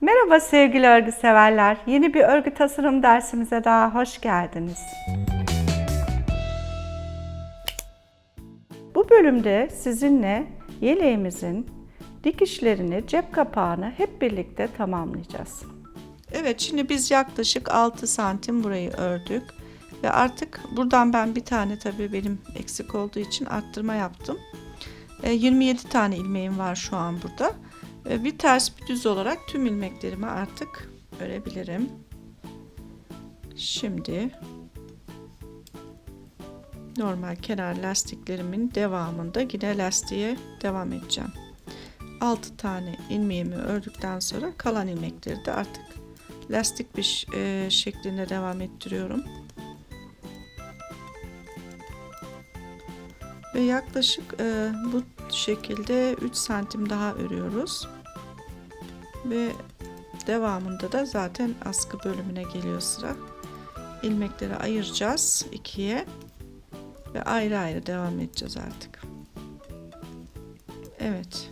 Merhaba sevgili örgü severler. Yeni bir örgü tasarım dersimize daha hoş geldiniz. Bu bölümde sizinle yeleğimizin dikişlerini, cep kapağını hep birlikte tamamlayacağız. Evet, şimdi biz yaklaşık 6 santim burayı ördük. Ve artık buradan ben bir tane tabii benim eksik olduğu için arttırma yaptım. E, 27 tane ilmeğim var şu an burada. E, Bir ters bir düz olarak tüm ilmeklerimi artık örebilirim. Şimdi normal kenar lastiklerimin devamında yine lastiğe devam edeceğim. 6 tane ilmeğimi ördükten sonra kalan ilmekleri de artık lastik bir e, şeklinde devam ettiriyorum. Ve yaklaşık e, bu şekilde 3 santim daha örüyoruz. Ve devamında da zaten askı bölümüne geliyor sıra. İlmekleri ayıracağız ikiye ve ayrı ayrı devam edeceğiz artık. Evet.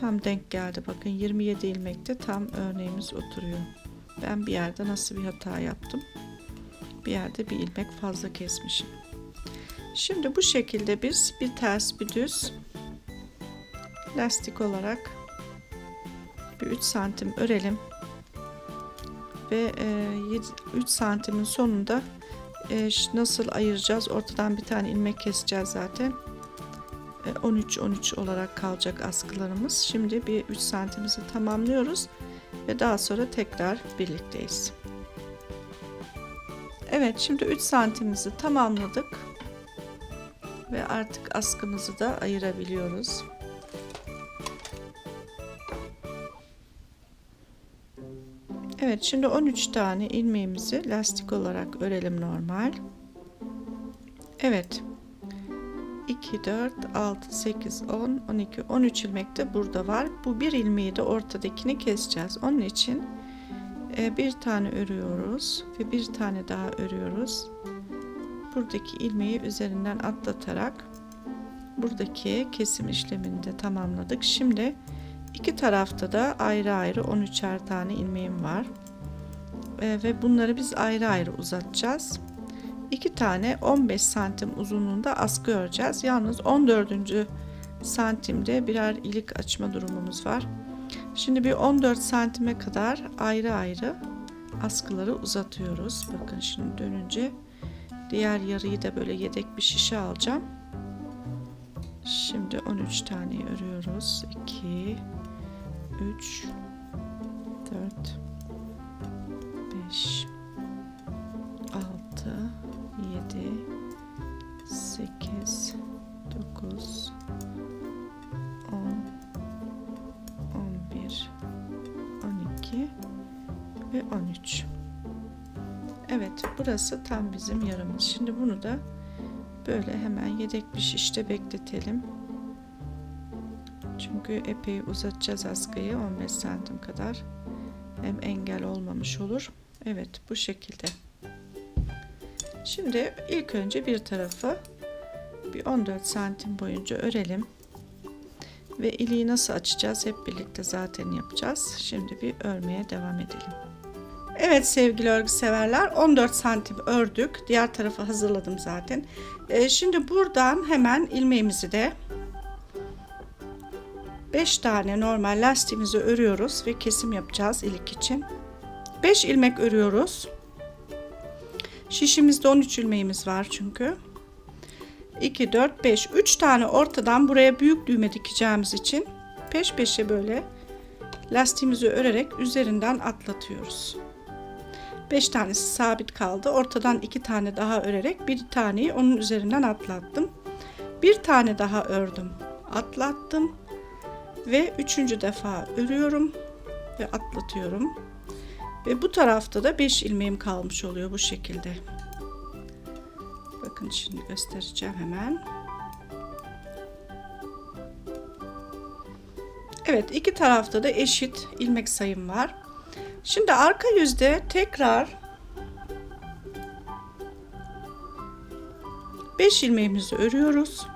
Tam denk geldi. Bakın 27 ilmekte tam örneğimiz oturuyor. Ben bir yerde nasıl bir hata yaptım? Bir yerde bir ilmek fazla kesmişim. Şimdi bu şekilde biz bir ters bir düz lastik olarak bir 3 santim örelim. Ve e, 3 santimin sonunda e, nasıl ayıracağız? Ortadan bir tane ilmek keseceğiz zaten. 13-13 olarak kalacak askılarımız. Şimdi bir 3 santimizi tamamlıyoruz ve daha sonra tekrar birlikteyiz. Evet şimdi 3 santimizi tamamladık ve artık askımızı da ayırabiliyoruz. Evet şimdi 13 tane ilmeğimizi lastik olarak örelim normal. Evet. 2, 4, 6, 8, 10, 12, 13 ilmek de burada var. Bu bir ilmeği de ortadakini keseceğiz. Onun için e, bir tane örüyoruz ve bir tane daha örüyoruz buradaki ilmeği üzerinden atlatarak buradaki kesim işlemini de tamamladık. Şimdi iki tarafta da ayrı ayrı 13'er tane ilmeğim var. Ee, ve bunları biz ayrı ayrı uzatacağız. İki tane 15 santim uzunluğunda askı öreceğiz. Yalnız 14. santimde birer ilik açma durumumuz var. Şimdi bir 14 santime kadar ayrı ayrı askıları uzatıyoruz. Bakın şimdi dönünce Diğer yarıyı da böyle yedek bir şişe alacağım. Şimdi 13 tane örüyoruz. 2 3 4 5 6 7 8 9 10 11 12 ve 13 Evet burası tam bizim yarımız. Şimdi bunu da böyle hemen yedek bir şişte bekletelim. Çünkü epey uzatacağız askıyı 15 santim kadar. Hem engel olmamış olur. Evet bu şekilde. Şimdi ilk önce bir tarafı bir 14 santim boyunca örelim. Ve iliği nasıl açacağız hep birlikte zaten yapacağız. Şimdi bir örmeye devam edelim. Evet sevgili örgü severler 14 santim ördük. Diğer tarafı hazırladım zaten. Ee, şimdi buradan hemen ilmeğimizi de 5 tane normal lastiğimizi örüyoruz ve kesim yapacağız ilik için. 5 ilmek örüyoruz. Şişimizde 13 ilmeğimiz var çünkü. 2, 4, 5. 3 tane ortadan buraya büyük düğme dikeceğimiz için peş peşe böyle lastiğimizi örerek üzerinden atlatıyoruz. 5 tanesi sabit kaldı. Ortadan 2 tane daha örerek bir taneyi onun üzerinden atlattım. Bir tane daha ördüm. Atlattım. Ve üçüncü defa örüyorum ve atlatıyorum. Ve bu tarafta da 5 ilmeğim kalmış oluyor bu şekilde. Bakın şimdi göstereceğim hemen. Evet iki tarafta da eşit ilmek sayım var. Şimdi arka yüzde tekrar 5 ilmeğimizi örüyoruz.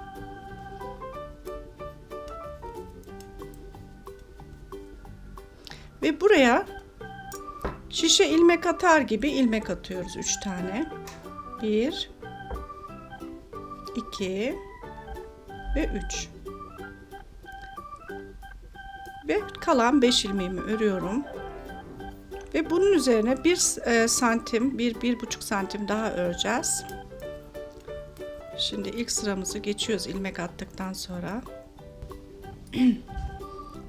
Ve buraya şişe ilmek atar gibi ilmek atıyoruz 3 tane. 1 2 ve 3. Ve kalan 5 ilmeğimi örüyorum. Ve bunun üzerine 1 e, santim, 1 bir, 1,5 santim daha öreceğiz. Şimdi ilk sıramızı geçiyoruz ilmek attıktan sonra.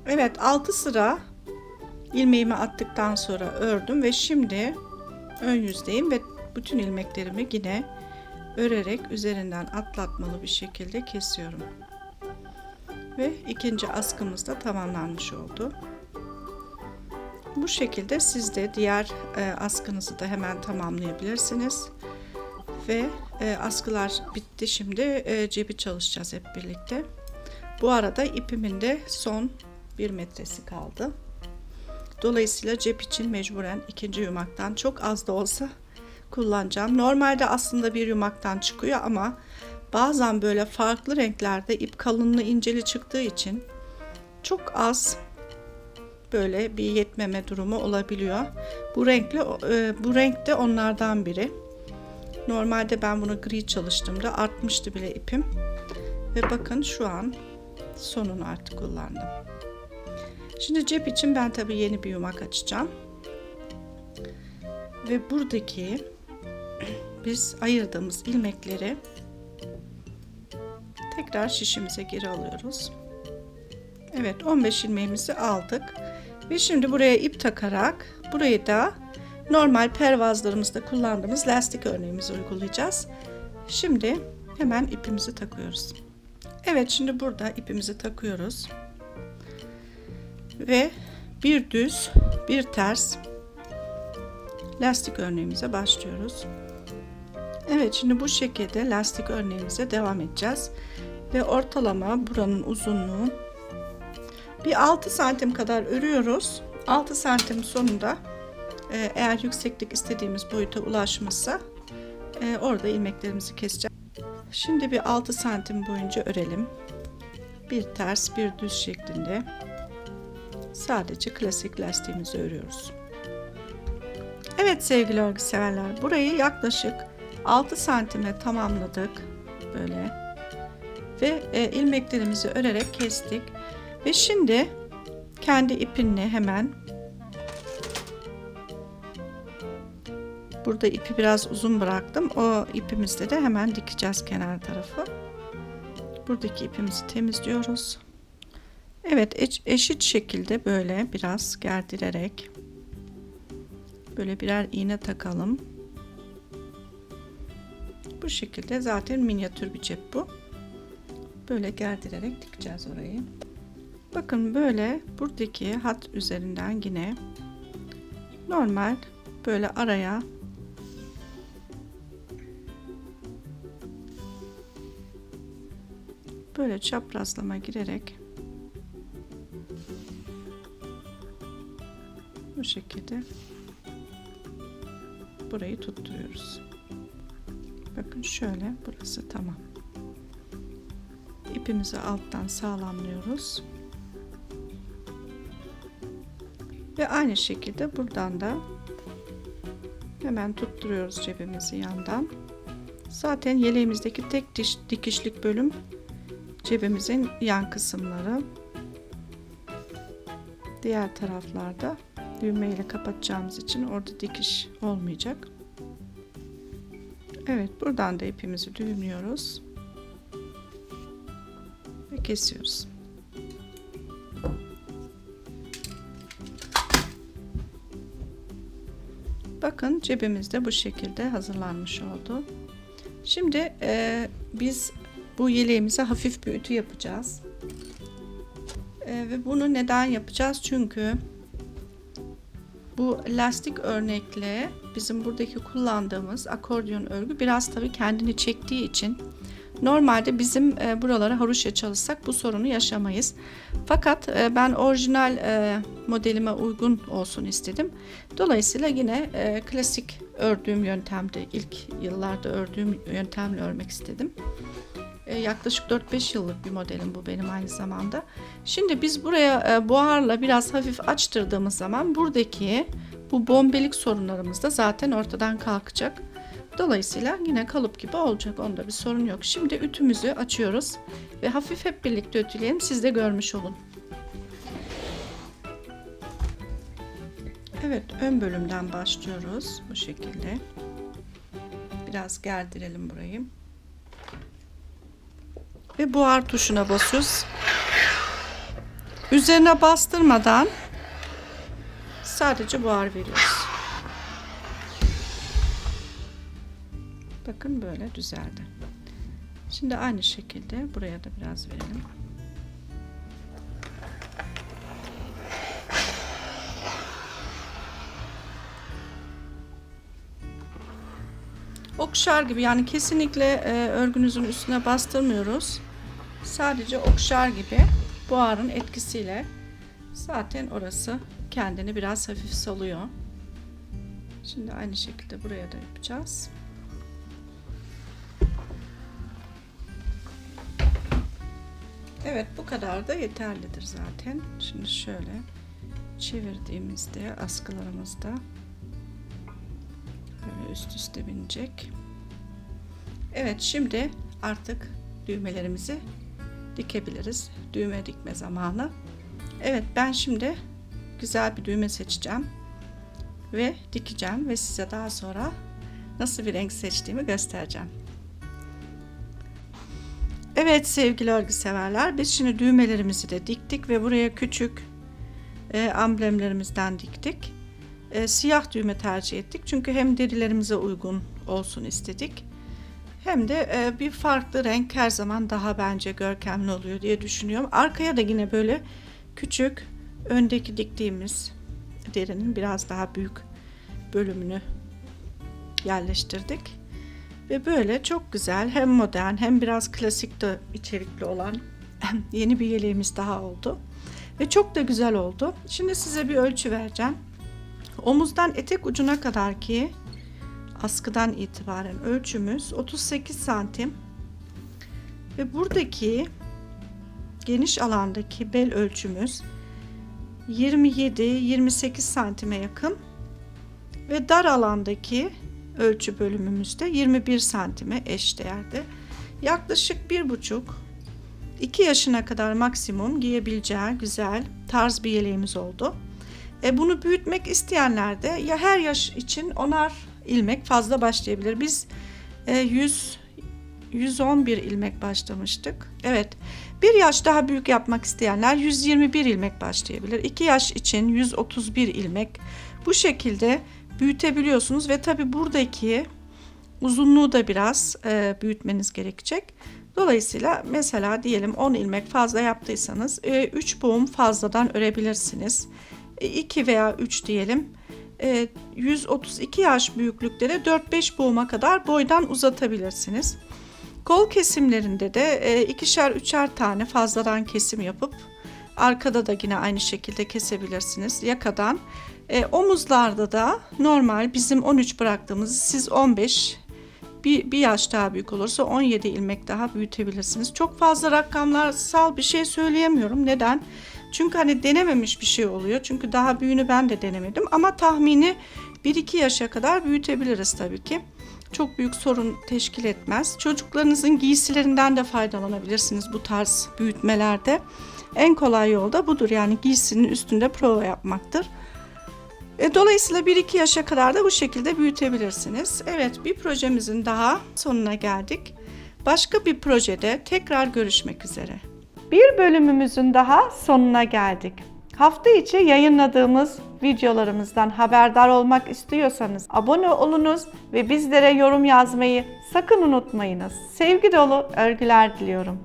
evet 6 sıra ilmeğimi attıktan sonra ördüm ve şimdi ön yüzdeyim ve bütün ilmeklerimi yine örerek üzerinden atlatmalı bir şekilde kesiyorum. Ve ikinci askımız da tamamlanmış oldu. Bu şekilde siz de diğer e, askınızı da hemen tamamlayabilirsiniz. Ve e, askılar bitti. Şimdi e, cebi çalışacağız hep birlikte. Bu arada ipimin de son bir metresi kaldı. Dolayısıyla cep için mecburen ikinci yumaktan çok az da olsa kullanacağım. Normalde aslında bir yumaktan çıkıyor ama bazen böyle farklı renklerde ip kalınlığı inceli çıktığı için çok az böyle bir yetmeme durumu olabiliyor. Bu renkli e, bu renk de onlardan biri. Normalde ben bunu gri çalıştığımda artmıştı bile ipim. Ve bakın şu an sonunu artık kullandım. Şimdi cep için ben tabii yeni bir yumak açacağım. Ve buradaki biz ayırdığımız ilmekleri tekrar şişimize geri alıyoruz. Evet 15 ilmeğimizi aldık. Ve şimdi buraya ip takarak burayı da normal pervazlarımızda kullandığımız lastik örneğimizi uygulayacağız. Şimdi hemen ipimizi takıyoruz. Evet şimdi burada ipimizi takıyoruz. Ve bir düz bir ters lastik örneğimize başlıyoruz. Evet şimdi bu şekilde lastik örneğimize devam edeceğiz. Ve ortalama buranın uzunluğu bir 6 santim kadar örüyoruz. 6 santim sonunda e, eğer yükseklik istediğimiz boyuta ulaşmışsa e, orada ilmeklerimizi keseceğiz. Şimdi bir 6 santim boyunca örelim. Bir ters bir düz şeklinde sadece klasik lastiğimizi örüyoruz. Evet sevgili örgü severler burayı yaklaşık 6 santime tamamladık böyle. Ve e, ilmeklerimizi örerek kestik. Ve şimdi kendi ipinle hemen burada ipi biraz uzun bıraktım. O ipimizde de hemen dikeceğiz kenar tarafı. Buradaki ipimizi temizliyoruz Evet eşit şekilde böyle biraz gerdirerek böyle birer iğne takalım. Bu şekilde zaten minyatür bir cep bu. Böyle gerdirerek dikeceğiz orayı. Bakın böyle buradaki hat üzerinden yine normal böyle araya böyle çaprazlama girerek bu şekilde burayı tutturuyoruz. Bakın şöyle burası tamam. İpimizi alttan sağlamlıyoruz. Ve aynı şekilde buradan da hemen tutturuyoruz cebimizi yandan. Zaten yeleğimizdeki tek diş, dikişlik bölüm cebimizin yan kısımları. Diğer taraflarda düğme ile kapatacağımız için orada dikiş olmayacak. Evet buradan da ipimizi düğümlüyoruz ve kesiyoruz. Bakın cebimiz de bu şekilde hazırlanmış oldu. Şimdi e, biz bu yeleğimize hafif bir ütü yapacağız. E, ve bunu neden yapacağız? Çünkü bu lastik örnekle bizim buradaki kullandığımız akordeon örgü biraz tabii kendini çektiği için normalde bizim e, buralara haroşa çalışsak bu sorunu yaşamayız. Fakat e, ben orijinal e, modelime uygun olsun istedim. Dolayısıyla yine e, klasik ördüğüm yöntemde ilk yıllarda ördüğüm yöntemle örmek istedim. E, yaklaşık 4-5 yıllık bir modelim bu benim aynı zamanda. Şimdi biz buraya e, buharla biraz hafif açtırdığımız zaman buradaki bu bombelik sorunlarımız da zaten ortadan kalkacak. Dolayısıyla yine kalıp gibi olacak. Onda bir sorun yok. Şimdi ütümüzü açıyoruz ve hafif hep birlikte ütüleyelim. Siz de görmüş olun. Evet, ön bölümden başlıyoruz bu şekilde. Biraz gerdirelim burayı. Ve buhar tuşuna basıyoruz. Üzerine bastırmadan sadece buhar veriyoruz. Bakın böyle düzeldi. Şimdi aynı şekilde buraya da biraz verelim. Okşar gibi yani kesinlikle e, örgünüzün üstüne bastırmıyoruz. Sadece okşar gibi buharın etkisiyle zaten orası kendini biraz hafif salıyor. Şimdi aynı şekilde buraya da yapacağız. Evet bu kadar da yeterlidir zaten. Şimdi şöyle çevirdiğimizde askılarımızda böyle üst üste binecek. Evet şimdi artık düğmelerimizi dikebiliriz. Düğme dikme zamanı. Evet ben şimdi güzel bir düğme seçeceğim ve dikeceğim ve size daha sonra nasıl bir renk seçtiğimi göstereceğim. Evet sevgili örgü severler biz şimdi düğmelerimizi de diktik ve buraya küçük e, amblemlerimizden diktik. E, siyah düğme tercih ettik çünkü hem derilerimize uygun olsun istedik. Hem de e, bir farklı renk her zaman daha bence görkemli oluyor diye düşünüyorum. Arkaya da yine böyle küçük öndeki diktiğimiz derinin biraz daha büyük bölümünü yerleştirdik. Ve böyle çok güzel hem modern hem biraz klasik de içerikli olan yeni bir yeleğimiz daha oldu. Ve çok da güzel oldu. Şimdi size bir ölçü vereceğim. Omuzdan etek ucuna kadar ki askıdan itibaren ölçümüz 38 santim. Ve buradaki geniş alandaki bel ölçümüz 27-28 santime yakın. Ve dar alandaki ölçü bölümümüzde 21 santime eşdeğerde. Yaklaşık bir buçuk 2 yaşına kadar maksimum giyebileceği güzel tarz bir yeleğimiz oldu. E bunu büyütmek isteyenler de ya her yaş için onar ilmek fazla başlayabilir. Biz e, 100 111 ilmek başlamıştık. Evet. Bir yaş daha büyük yapmak isteyenler 121 ilmek başlayabilir. 2 yaş için 131 ilmek. Bu şekilde büyütebiliyorsunuz ve tabi buradaki uzunluğu da biraz e, büyütmeniz gerekecek. Dolayısıyla mesela diyelim 10 ilmek fazla yaptıysanız e, 3 boğum fazladan örebilirsiniz. E, 2 veya 3 diyelim. E, 132 yaş büyüklükte de 4-5 boğuma kadar boydan uzatabilirsiniz. Kol kesimlerinde de e, ikişer üçer tane fazladan kesim yapıp arkada da yine aynı şekilde kesebilirsiniz. Yakadan e, omuzlarda da normal bizim 13 bıraktığımız siz 15 bir, bir yaş daha büyük olursa 17 ilmek daha büyütebilirsiniz. Çok fazla rakamlarsal bir şey söyleyemiyorum. Neden? Çünkü hani denememiş bir şey oluyor. Çünkü daha büyüğünü ben de denemedim. Ama tahmini 1-2 yaşa kadar büyütebiliriz tabii ki. Çok büyük sorun teşkil etmez. Çocuklarınızın giysilerinden de faydalanabilirsiniz bu tarz büyütmelerde. En kolay yol da budur. Yani giysinin üstünde prova yapmaktır. E, dolayısıyla 1-2 yaşa kadar da bu şekilde büyütebilirsiniz. Evet bir projemizin daha sonuna geldik. Başka bir projede tekrar görüşmek üzere. Bir bölümümüzün daha sonuna geldik. Hafta içi yayınladığımız videolarımızdan haberdar olmak istiyorsanız abone olunuz ve bizlere yorum yazmayı sakın unutmayınız. Sevgi dolu örgüler diliyorum.